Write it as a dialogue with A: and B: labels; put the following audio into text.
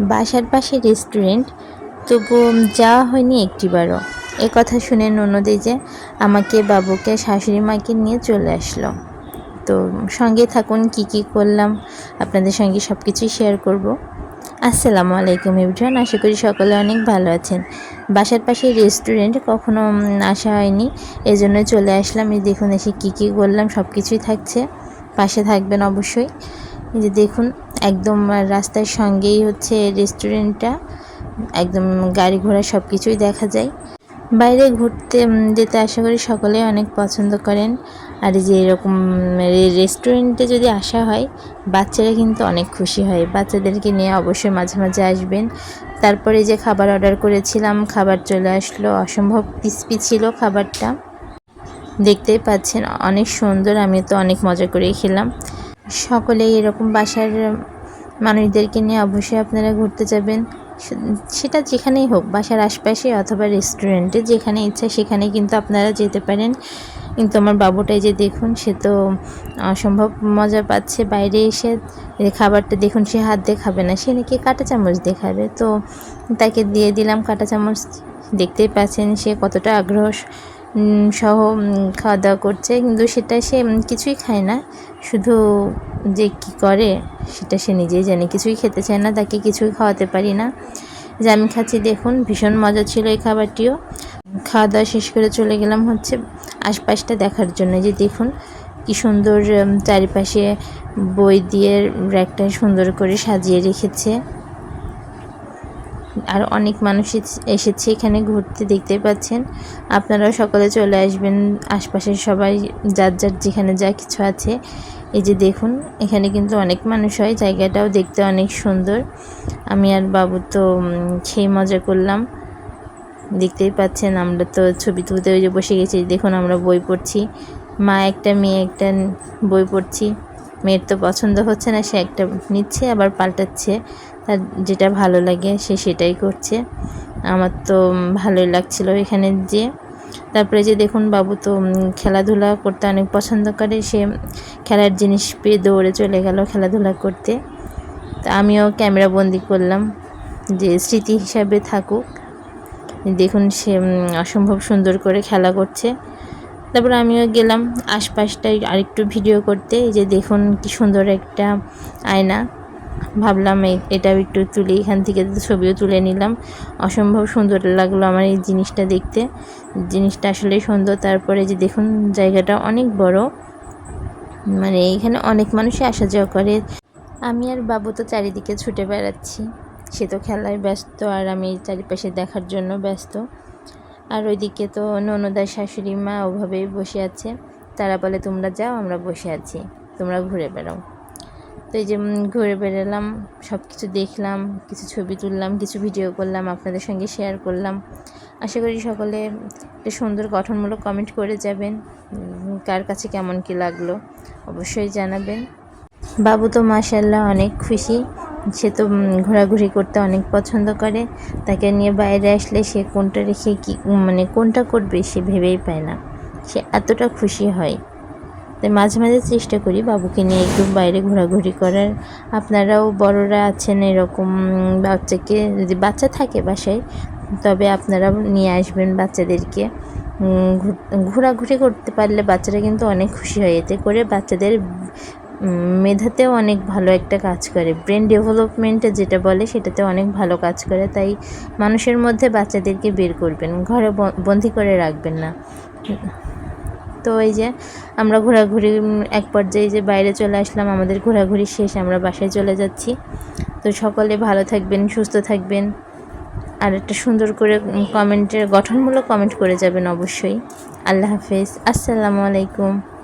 A: বাসার পাশে রেস্টুরেন্ট তবু যাওয়া হয়নি একটিবারও। এ কথা শুনে ননদে যে আমাকে, বাবুকে, শাশুড়ি মাকে নিয়ে চলে আসলো। তো সঙ্গে থাকুন, কি কি করলাম, আপনাদের সঙ্গে সব কিছুই শেয়ার করব। আসসালামু আলাইকুম ইবরান আশা করি সকলে অনেক ভালো আছেন। বাসার পাশে রেস্টুরেন্ট কখনো আসা হয়নি। এই জন্য চলে আসলাম। এই দেখুন, এসে কী কী করলাম সব কিছুই থাকছে। পাশে থাকবেন অবশ্যই। যে দেখুন একদম রাস্তার সঙ্গেই হচ্ছে রেস্টুরেন্টটা একদম গাড়ি ঘোড়া সব কিছুই দেখা যায়। বাইরে ঘুরতে যেতে আশা করি সকলেই অনেক পছন্দ করেন। আর যে এরকম রেস্টুরেন্টে যদি আসা হয়, বাচ্চারা কিন্তু অনেক খুশি হয়। বাচ্চাদেরকে নিয়ে অবশ্যই মাঝে মাঝে আসবেন। তারপরে যে খাবার অর্ডার করেছিলাম, খাবার চলে আসলো। অসম্ভব ক্রিস্পি ছিল খাবারটা। দেখতেই পাচ্ছেন, অনেক সুন্দর। আমি তো অনেক মজা করেই খেলাম। সকলেই এরকম বাসার মানুষদেরকে নিয়ে অবশ্যই আপনারা ঘুরতে যাবেন। সেটা যেখানেই হোক, বাসার আশপাশে অথবা রেস্টুরেন্টে যেখানে ইচ্ছা সেখানে কিন্তু আপনারা যেতে পারেন। কিন্তু আমার বাবুটাই যে দেখুন, সে তো অসম্ভব মজা পাচ্ছে বাইরে এসে। খাবারটা দেখুন, সে হাত দিয়ে খাবে না, সে নাকি কাঁটা চামচ দিয়ে খাবে। তো তাকে দিয়ে দিলাম কাঁটা চামচ, দেখতেই পাচ্ছেন সে কতটা আগ্রহ সহ খাওয়া দাওয়া করছে, কিন্তু সেটা সে কিছুই খায় না। শুধু যে কি করে, সেটা সে নিজেই জানে। কিছুই খেতে চায় না, তাকে কিছুই খাওয়াতে পারি না। যে আমি খাচ্ছি, দেখুন, ভীষণ মজা ছিল এই খাবারটিও। খাওয়া দাওয়া শেষ করে চলে গেলাম হচ্ছে আশপাশটা দেখার জন্য। যে দেখুন, কি সুন্দর চারিপাশে বই দিয়ে র্যাকটা সুন্দর করে সাজিয়ে রেখেছে। আর অনেক মানুষ এসেছে এখানে ঘুরতে দেখতে পাচ্ছেন। আপনারাও সকালে চলে আসবেন। আশপাশের সবাই যার যার যেখানে যা কিছু আছে। এই যে দেখুন, এখানে কিন্তু অনেক মানুষ হয়। জায়গাটাও দেখতে অনেক সুন্দর। আমি আর বাবু তো খেয়ে মজা করলাম। দেখতেই পাচ্ছেন, আমরা তো ছবি তুলতে ওই যে বসে গেছি। দেখুন, আমরা বই পড়ছি। মা একটা, মেয়ে একটা বই পড়ছি। মেয়ের তো পছন্দ হচ্ছে না, সে একটা নিচ্ছে, আবার পাল্টাচ্ছে। তার যেটা ভালো লাগে, সে সেটাই করছে। আমার তো ভালোই লাগছিল এখানে যে, তারপরে যে দেখুন বাবু তো খেলাধুলা করতে অনেক পছন্দ করে। সে খেলার জিনিস পেয়ে দৌড়ে চলে গেল খেলাধুলা করতে। তা আমিও ক্যামেরা বন্দি করলাম যে স্মৃতি হিসাবে থাকুক। দেখুন সে অসম্ভব সুন্দর করে খেলা করছে। তারপর আমিও গেলাম আশপাশটাই আরেকটু ভিডিও করতে, এই যে দেখুন কি সুন্দর একটা আয়না। ভাবলাম এটাও একটু তুলে, এখান থেকে ছবিও তুলে নিলাম। অসম্ভব সুন্দর লাগল আমার এই জিনিসটা দেখতে। জিনিসটা আসলে সুন্দর, তারপরে যে দেখুন জায়গাটা অনেক বড়। মানে এইখানে অনেক মানুষই আসা যাওয়া করে। আমি আর বাবু তো চারিদিকে ছুটে বেড়াচ্ছি। সে তো খেলায় ব্যস্ত আর আমি চারিপাশে দেখার জন্য ব্যস্ত। আর ওইদিকে তো ননদার শাশুড়ি মা ওভাবেই বসে আছে। তারা বলে, তোমরা যাও, আমরা বসে আছি। তোমরা ঘুরে বেড়াও। তো এই যে ঘুরে বেড়ালাম সব কিছু দেখলাম, কিছু ছবি তুললাম, কিছু ভিডিও করলাম, আপনাদের সঙ্গে শেয়ার করলাম। আশা করি সকলে একটা সুন্দর গঠনমূলক কমেন্ট করে যাবেন কার কাছে কেমন কি লাগল অবশ্যই জানাবেন। বাবু তো মাশাল্লাহ অনেক খুশি। সে তো ঘোরাঘুরি করতে অনেক পছন্দ করে। তাকে নিয়ে বাইরে আসলে সে কোনটা রেখে কি মানে কোনটা করবে সে ভেবেই পায় না। সে এতটা খুশি হয়। তাই মাঝে মাঝে চেষ্টা করি বাবুকে নিয়ে একটু বাইরে ঘোরাঘুরি করার। আপনারাও বড়রা আছেন এরকম বাচ্চাকে যদি বাচ্চা থাকে বাসায়, তবে আপনারা নিয়ে আসবেন বাচ্চাদেরকে। ঘোরাঘুরি করতে পারলে বাচ্চারা কিন্তু অনেক খুশি হয়। এতে করে বাচ্চাদের মেধাতেও অনেক ভালো একটা কাজ করে। ব্রেন ডেভেলপমেন্টে যেটা বলে সেটাতে অনেক ভালো কাজ করে। তাই মানুষের মধ্যে বাচ্চাদেরকে বের করবেন, ঘরে বন্দি করে রাখবেন না। তো এই যে আমরা ঘোরাঘুরি এক পর্যায়ে যে বাইরে চলে আসলাম, আমাদের ঘোরাঘুরি শেষ, আমরা বাসায় চলে যাচ্ছি। তো সকলে ভালো থাকবেন, সুস্থ থাকবেন। আর একটা সুন্দর করে কমেন্টের গঠনমূলক কমেন্ট করে যাবেন অবশ্যই। আল্লাহ হাফেজ। আসসালামু আলাইকুম।